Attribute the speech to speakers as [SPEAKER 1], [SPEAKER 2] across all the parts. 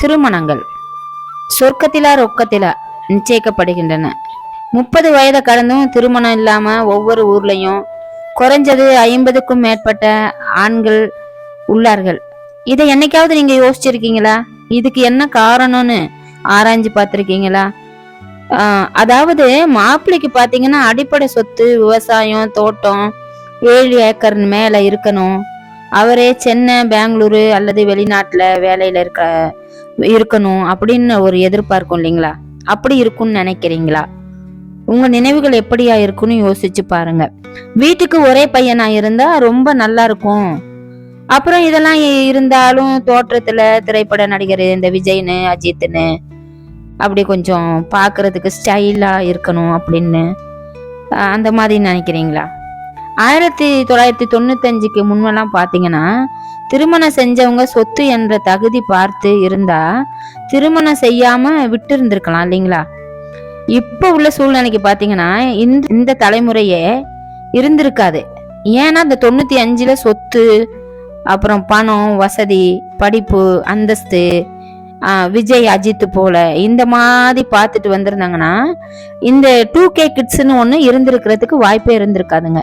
[SPEAKER 1] திருமணங்கள். சொர்க்கத்திலா ரொக்கத்தில நிச்சயிக்கப்படுகின்றன. முப்பது வயதை கடந்தும் திருமணம் இல்லாம ஒவ்வொரு ஊர்லயும் குறைஞ்சது ஐம்பதுக்கும் மேற்பட்ட ஆண்கள் உள்ளார்கள். இதை என்னைக்காவது நீங்க யோசிச்சிருக்கீங்களா? இதுக்கு என்ன காரணம்னு ஆராய்ஞ்சு பார்த்துருக்கீங்களா? அதாவது மாப்பிள்ளைக்கு பாத்தீங்கன்னா அடிப்படை சொத்து விவசாயம் தோட்டம் ஏழு ஏக்கர் மேல இருக்கணும். அவரே சென்னை பெங்களூரு அல்லது வெளிநாட்டுல வேலையில இருக்கிற இருக்கணும் அப்படின்னு ஒரு எதிர்பார்க்கும் இல்லைங்களா? அப்படி இருக்கும்னு நினைக்கிறீங்களா? உங்க நினைவுகள் எப்படியா இருக்குன்னு யோசிச்சு பாருங்க. வீட்டுக்கு ஒரே பையனா இருந்தா ரொம்ப நல்லா இருக்கும். அப்புறம் இதெல்லாம் இருந்தாலும் தோற்றத்துல திரைப்பட நடிகர் இந்த விஜய்னு அஜித்னு அப்படி கொஞ்சம் பாக்குறதுக்கு ஸ்டைலா இருக்கணும் அப்படின்னு அந்த மாதிரி நினைக்கிறீங்களா? ஆயிரத்தி தொள்ளாயிரத்தி தொண்ணூத்தஞ்சுக்கு முன்னெல்லாம் பாத்தீங்கன்னா திருமணம் செஞ்சவங்க சொத்து என்ற தகுதி பார்த்து இருந்தா திருமணம் செய்யாம விட்டு இருந்திருக்கலாம் இல்லைங்களா? இப்போ உள்ள சூழ்நிலைக்கு பார்த்தீங்கன்னா இந்த இந்த தலைமுறையே இருந்திருக்காது. ஏன்னா இந்த தொண்ணூத்தி அஞ்சுல சொத்து அப்புறம் பணம் வசதி படிப்பு அந்தஸ்து விஜய் அஜித் போல இந்த மாதிரி பார்த்துட்டு வந்திருந்தாங்கன்னா இந்த டூ கே கிட்ஸ்னு ஒன்று இருந்திருக்கிறதுக்கு வாய்ப்பே இருந்திருக்காதுங்க.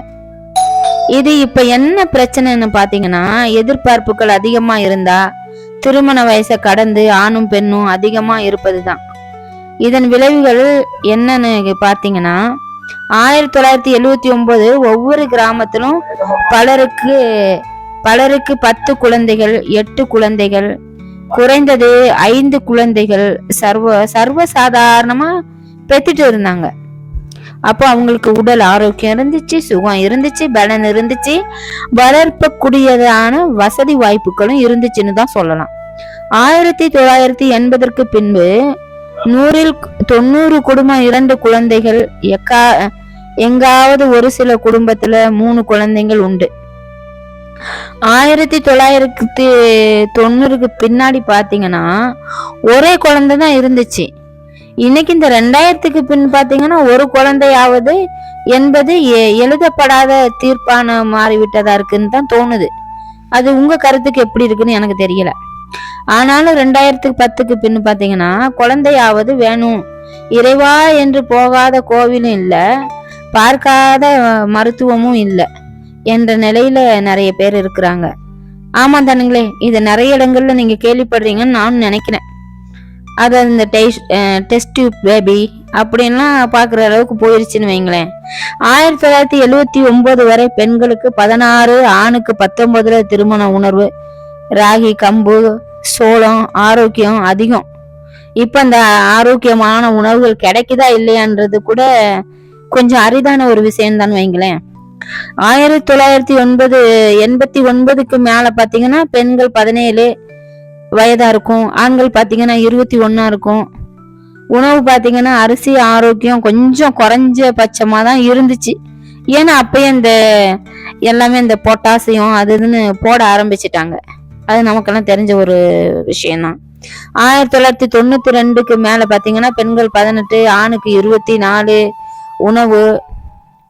[SPEAKER 1] இது இப்ப என்ன பிரச்சனைன்னு பாத்தீங்கன்னா எதிர்பார்ப்புகள் அதிகமா இருந்தா திருமண வயசை கடந்து ஆணும் பெண்ணும் அதிகமா இருப்பதுதான். இதன் விளைவுகள் என்னன்னு பாத்தீங்கன்னா ஆயிரத்தி தொள்ளாயிரத்தி எழுவத்தி ஒன்பது ஒவ்வொரு கிராமத்திலும் பலருக்கு பலருக்கு பத்து குழந்தைகள் எட்டு குழந்தைகள் குறைந்தது ஐந்து குழந்தைகள் சர்வ சர்வ சாதாரணமா பெத்துட்டு இருந்தாங்க. அப்போ அவங்களுக்கு உடல் ஆரோக்கியம் இருந்துச்சு சுகம் இருந்துச்சு பலன் இருந்துச்சு. வளர்ப்பக்கூடியதான வசதி வாய்ப்புகளும் இருந்துச்சுன்னு தான் சொல்லலாம். ஆயிரத்தி தொள்ளாயிரத்தி எண்பதற்கு பின்பு நூறில் தொண்ணூறு குடும்பம் இரண்டு குழந்தைகள் எக்கா எங்காவது ஒரு சில குடும்பத்துல மூணு குழந்தைகள் உண்டு. ஆயிரத்தி தொள்ளாயிரத்தி தொண்ணூறுக்கு பின்னாடி பாத்தீங்கன்னா ஒரே குழந்தை தான் இருந்துச்சு. இன்னைக்கு இந்த ரெண்டாயிரத்துக்கு பின் பாத்தீங்கன்னா ஒரு குழந்தையாவது என்பது எ- எழுதப்படாத தீர்ப்பான மாறிவிட்டதா இருக்குன்னு தான் தோணுது. அது உங்க கருத்துக்கு எப்படி இருக்குன்னு எனக்கு தெரியல. ஆனாலும் ரெண்டாயிரத்துக்கு பத்துக்கு பின் பாத்தீங்கன்னா குழந்தையாவது வேணும். இறைவா என்று போகாத கோவிலும் இல்ல பார்க்காத மருத்துவமும் இல்ல என்ற நிலையில நிறைய பேர் இருக்கிறாங்க. ஆமா தானுங்களே இது நிறைய இடங்கள்ல நீங்க கேள்விப்படுறீங்கன்னு நான் நினைக்கிறேன். அது இந்த டெஸ்ட் டியூப் பேபி அப்படின்லாம் பார்க்குற அளவுக்கு போயிடுச்சுன்னு வைங்களேன். ஆயிரத்தி தொள்ளாயிரத்தி எழுவத்தி ஒன்பது வரை பெண்களுக்கு பதினாறு ஆணுக்கு பத்தொன்பதுல திருமண உணர்வு. ராகி கம்பு சோளம் ஆரோக்கியம் அதிகம். இப்போ அந்த ஆரோக்கியமான உணவுகள் கிடைக்குதா இல்லையான்றது கூட கொஞ்சம் அரிதான ஒரு விஷயம்தான் வைங்களேன். ஆயிரத்தி தொள்ளாயிரத்தி ஒன்பது எண்பத்தி ஒன்பதுக்கு மேல பாத்தீங்கன்னா பெண்கள் பதினேழு வயதா இருக்கும். ஆண்கள் பாத்தீங்கன்னா இருபத்தி ஒன்னா இருக்கும். உணவு பாத்தீங்கன்னா அரிசி ஆரோக்கியம் கொஞ்சம் குறைஞ்ச பட்சமா தான் இருந்துச்சு. ஏன்னா அப்பயே இந்த எல்லாமே இந்த பொட்டாசியம் அது இதுன்னு போட ஆரம்பிச்சிட்டாங்க. அது நமக்கெல்லாம் தெரிஞ்ச ஒரு விஷயம்தான். ஆயிரத்தி தொள்ளாயிரத்தி தொண்ணூத்தி ரெண்டுக்கு மேல பாத்தீங்கன்னா பெண்கள் பதினெட்டு ஆணுக்கு இருபத்தி நாலு. உணவு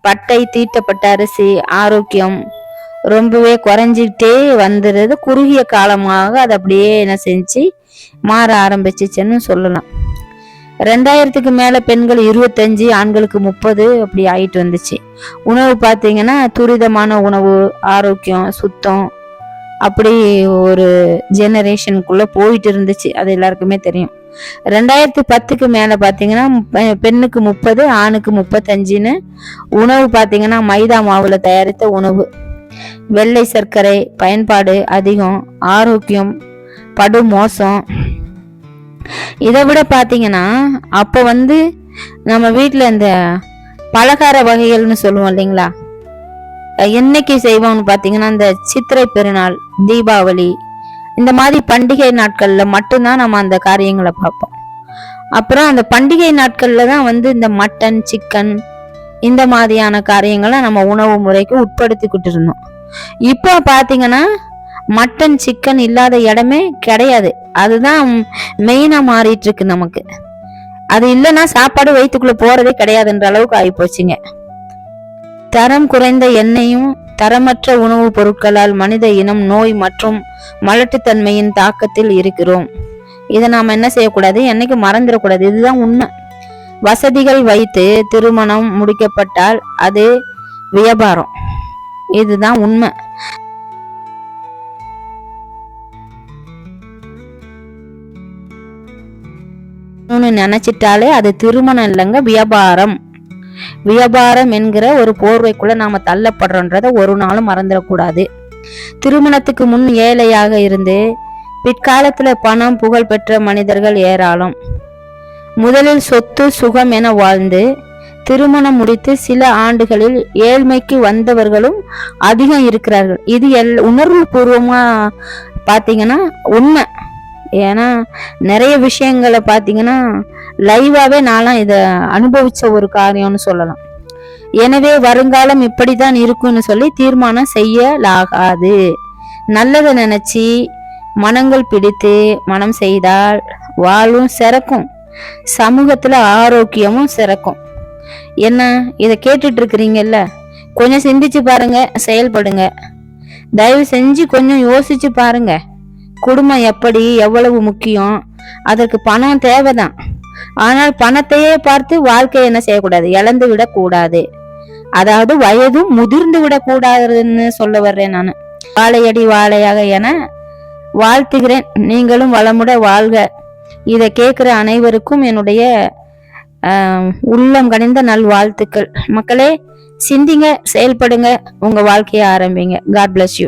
[SPEAKER 1] பட்டை தீட்டப்பட்ட அரிசி ஆரோக்கியம் ரொம்பவே குறைஞ்சிக்கிட்டே வந்துடுறது குறுகிய காலமாக அது அப்படியே என்ன செஞ்சு மாற ஆரம்பிச்சிச்சுன்னு சொல்லலாம். ரெண்டாயிரத்துக்கு மேல பெண்கள் இருபத்தஞ்சு ஆண்களுக்கு முப்பது அப்படி ஆயிட்டு வந்துச்சு. உணவு பார்த்தீங்கன்னா துரிதமான உணவு ஆரோக்கியம் சுத்தம் அப்படி ஒரு ஜெனரேஷனுக்குள்ள போயிட்டு இருந்துச்சு. அது எல்லாருக்குமே தெரியும். ரெண்டாயிரத்தி பத்துக்கு மேல பாத்தீங்கன்னா பெண்ணுக்கு முப்பது ஆணுக்கு முப்பத்தஞ்சுன்னு உணவு பாத்தீங்கன்னா மைதா மாவுல தயாரித்த உணவு. வெள்ளை சர்க்கரை பயன்பாடு அதிகம் ஆரோக்கியம் படு மோசம். இதை விட பார்த்தீங்கன்னா அப்போ வந்து நம்ம வீட்டில் இந்த பலகார வகைகள்னு சொல்லுவோம் இல்லைங்களா? என்னைக்கு செய்வோம்னு பார்த்தீங்கன்னா இந்த சித்திரை பெருநாள் தீபாவளி இந்த மாதிரி பண்டிகை நாட்களில் மட்டும்தான் நம்ம அந்த காரியங்களை பார்ப்போம். அப்புறம் அந்த பண்டிகை நாட்களில் தான் வந்து இந்த மட்டன் சிக்கன் இந்த மாதிரியான காரியங்களை நம்ம உணவு முறைக்கு உட்படுத்திக்கிட்டு இருந்தோம். இப்போ பார்த்தீங்கன்னா மட்டன் சிக்கன் இல்லாத இடமே கிடையாது. அதுதான் மெயினா மாறிட்டு இருக்கு நமக்கு. அது இல்லைன்னா சாப்பாடு வயிற்றுக்குள்ள போறதே கிடையாதுன்ற அளவுக்கு ஆகிப்போச்சுங்க தரம் குறைந்த எண்ணெயும் தரமற்ற உணவுப் பொருட்களால் மனித இனம் நோய் மற்றும் மலட்டுத்தன்மையின் தாக்கத்தில் இருக்கிறோம். இதை நாம என்ன செய்யக்கூடாது? என்னைக்கு மறந்துடக்கூடாது? இதுதான் உண்மை. வசதிகள் வைத்து திருமணம் முடிக்கப்பட்டால் அது வியாபாரம். இதுதான் உண்மை. நினைச்சிட்டாலே அது திருமணம் இல்லைங்க வியாபாரம். வியாபாரம் என்கிற ஒரு போர்வைக்குள்ள நாம தள்ளப்படுறோன்றத ஒரு நாளும் மறந்துடக்கூடாது. திருமணத்துக்கு முன் ஏழையாக இருந்து பிற்காலத்துல பணம் புகழ் பெற்ற மனிதர்கள் ஏராளம். முதலில் சொத்து சுகம் என வாழ்ந்து திருமணம் முடித்து சில ஆண்டுகளில் ஏழ்மைக்கு வந்தவர்களும் அதிகம் இருக்கிறார்கள். இது எல் உணர்வு பூர்வமா பார்த்தீங்கன்னா உண்மை. ஏன்னா நிறைய விஷயங்களை பார்த்தீங்கன்னா லைவாகவே நான்லாம் இதை அனுபவித்த ஒரு காரியம்னு சொல்லலாம். எனவே வருங்காலம் இப்படி தான் இருக்கும்னு சொல்லி தீர்மானம் செய்யலாகாது. நல்லதை நினச்சி மனங்கள் பிடித்து மனம் செய்தால் வாழும் சிறக்கும். சமூகத்தில் ஆரோக்கியமும் சிறக்கும். என்ன இதை கேட்டுட்டு இருக்கிறீங்கல்ல கொஞ்சம் சிந்திச்சு பாருங்க செயல்படுங்க. தயவு செஞ்சு கொஞ்சம் யோசிச்சு பாருங்க. குடும்பம் எப்படி எவ்வளவு முக்கியம்? அதற்கு பணம் தேவைதான். ஆனால் பணத்தையே பார்த்து வாழ்க்கையை என்ன செய்யக்கூடாது? இழந்து விடக்கூடாது. அதாவது வயதும் முதிர்ந்து விடக்கூடாதுன்னு சொல்ல வர்றேன் நான். வாழையடி வாழையாக என வாழ்த்துகிறேன். நீங்களும் வளமுட வாழ்க. இதை கேட்குற அனைவருக்கும் என்னுடைய உள்ளம் கனிந்த நல் வாழ்த்துக்கள் மக்களே சிந்திங்க செயல்படுங்க. உங்க வாழ்க்கையை ஆரம்பிங்க. God bless you